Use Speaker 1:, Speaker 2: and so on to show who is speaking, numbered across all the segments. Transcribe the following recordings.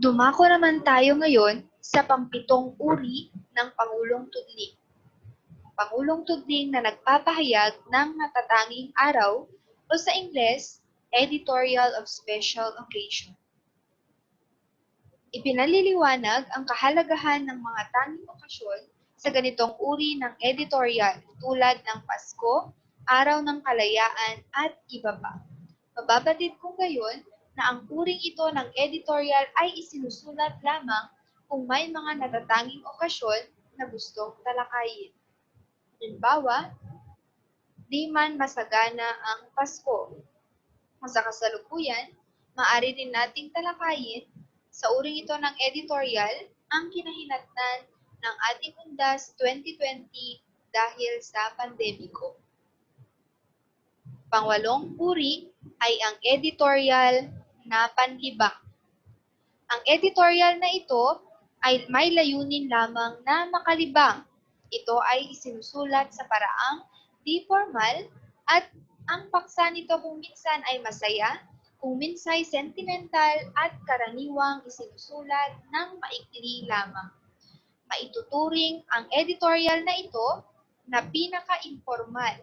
Speaker 1: Dumako naman tayo ngayon sa pampitong uri ng Pangulong Tudling. Pangulong Tudling na nagpapahayag ng natatanging araw o sa Ingles, Editorial of Special Occasion. Ipinaliliwanag ang kahalagahan ng mga tanging okasyon sa ganitong uri ng editorial tulad ng Pasko, Araw ng Kalayaan at iba pa. Mababatid ko ngayon na ang uring ito ng editorial ay isinusulat lamang kung may mga natatanging okasyon na gustong talakayin. Halimbawa, di man masagana ang Pasko. Sa kasalukuyan, maaari din nating talakayin sa uring ito ng editorial ang kinahinatnan ng ating undas 2020 dahil sa pandemiko. Pangwalong uri ay ang editorial na panlibang. Ang editorial na ito ay may layunin lamang na makalibang. Ito ay isinusulat sa paraang di formal at ang paksa nito kung minsan ay masaya, kung minsan ay sentimental at karaniwang isinusulat ng maikli lamang. Maituturing ang editorial na ito na pinaka-informal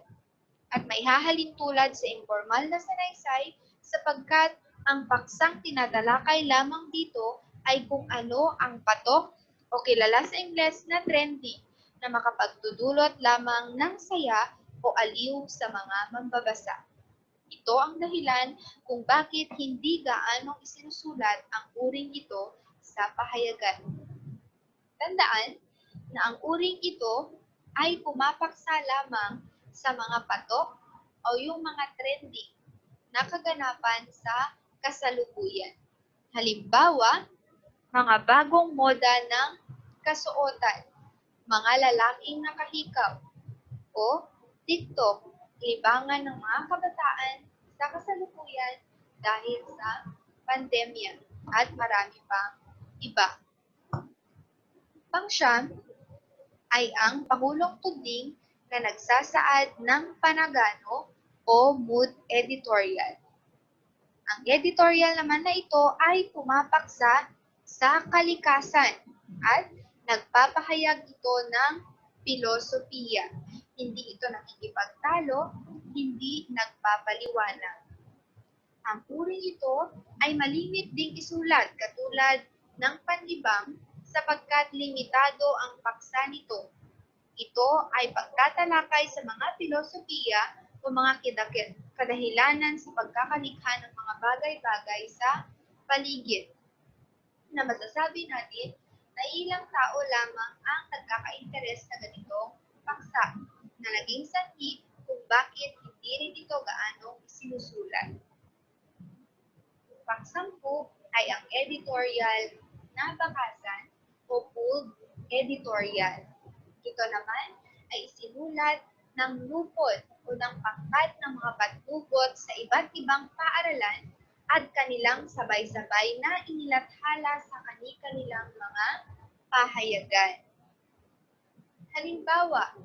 Speaker 1: at may hahalin tulad sa informal na sanaysay sapagkat ang paksang tinatalakay lamang dito ay kung ano ang patok o kilala sa Ingles na trendy na makapagdudulot lamang ng saya o aliw sa mga mambabasa. Ito ang dahilan kung bakit hindi gaanong isinusulat ang uring ito sa pahayagan. Tandaan na ang uring ito ay pumapaksa lamang sa mga patok o yung mga trending na kaganapan sa kasalukuyan. Halimbawa, mga bagong moda ng kasuotan, mga lalaking nakahikaw, o TikTok, libangan ng mga kabataan sa kasalukuyan dahil sa pandemya at marami pang iba. Pangsyam ay ang Pangulong Tuding na nagsasaad ng panagano o mood editorial. Ang editorial naman na ito ay pumapaksa sa kalikasan at nagpapahayag ito ng filosofiya. Hindi ito nakikipagtalo, hindi nagpapaliwanag. Ang uring ito ay malimit ding isulat katulad ng panlibang sapagkat limitado ang paksa nito. Ito ay pagtatalakay sa mga filosofiya o mga kadahilanan sa pagkakalikha ng mga bagay-bagay sa paligid. Na masasabi natin na ilang tao lamang ang nagkaka-interes sa ganitong paksa na naging sanhi kung bakit hindi rin ito gaano sinusulat. Pangsampu ay ang editorial na bakasan o pooled editorial. Ito naman ay isinulat ng lupot o ng pangkat ng mga patnugot sa iba't ibang paaralan at kanilang sabay-sabay na inilathala sa kani-kanilang mga pahayagan. Halimbawa,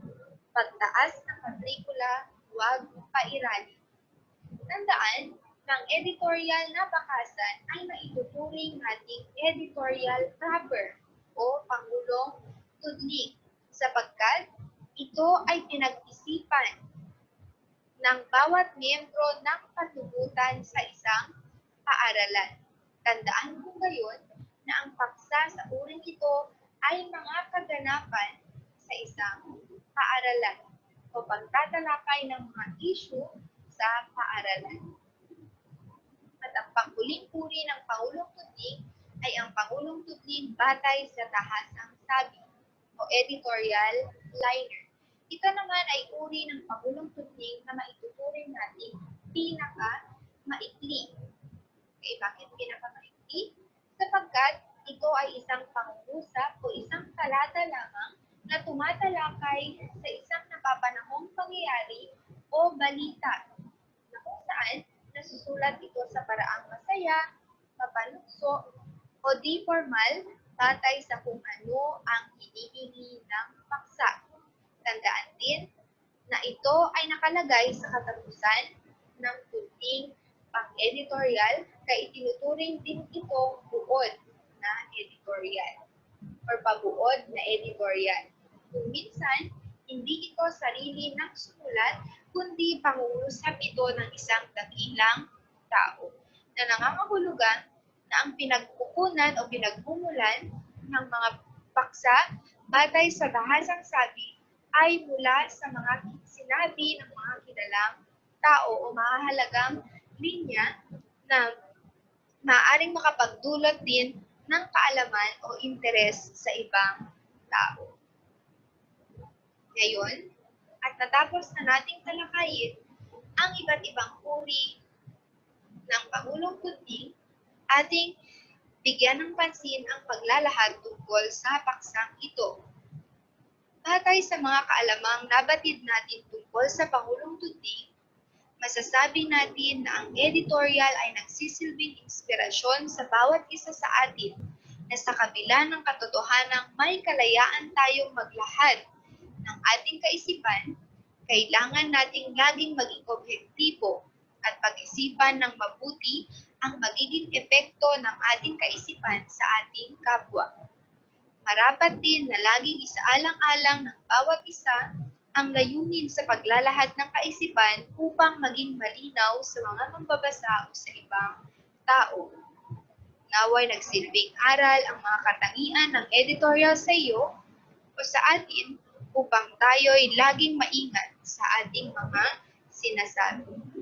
Speaker 1: pagtaas ng matrikula, huwag pairali. Tandaan, ng editorial na bakasan ay maituturing nating editorial proper o Pangulong Tudling sapagkat ito ay pinag-isipan ng bawat miyembro ng patubutan sa isang paaralan. Tandaan ko ngayon na ang paksa sa uring ito ay mga kaganapan sa isang paaralan o pagtatalakay ng mga issue sa paaralan. At ang panghuling puri ng Pangulong Tudling ay ang Pangulong Tudling batay sa tahasang sabi o editorial liner. Ito naman ay uri ng Pangulong Tudling na maituturing natin pinaka maikli. Okay, bakit pinaka maikli? Sapagkat ito ay isang pangungusap o isang talata lamang na tumatalakay sa isang napapanahong pangyayari o balita na kung saan nasusulat ito sa paraang masaya, mapanukso, o di formal batay sa kung ano ang hinihingi. Din na ito ay nakalagay sa katapusan ng kunting pang-editorial kaya itinuturing din ito buod na editorial or pabuod na editorial. Kung minsan, hindi ito sarili ng sumulat, kundi pangungusap ito ng isang dakilang tao na nangangahulugan na ang pinagkukunan o pinagmumulan ng mga paksa batay sa bahasang sabi ay mula sa mga sinabi ng mga kilalang tao o mahahalagang linya na maaaring makapagdulot din ng kaalaman o interes sa ibang tao. Ngayon, at natapos na nating talakayin ang iba't ibang uri ng Pangulong Kunting, ating bigyan ng pansin ang paglalahad tungkol sa paksang ito. Batay sa mga kaalamang nabatid natin tungkol sa Pangulong Kunting, masasabi natin na ang editorial ay nagsisilbing inspirasyon sa bawat isa sa atin na sa kabila ng katotohanang may kalayaan tayong maglahad ng ating kaisipan, kailangan nating laging maging objektibo at pag-isipan ng mabuti ang magiging epekto ng ating kaisipan sa ating kapwa. Marapat din na laging isaalang-alang ng bawat isa ang layunin sa paglalahad ng kaisipan upang maging malinaw sa mga mambabasa o sa ibang tao. Naway nagsilbing aral ang mga katangian ng editorial sa iyo o sa atin upang tayo'y laging maingat sa ating mga sinasabi.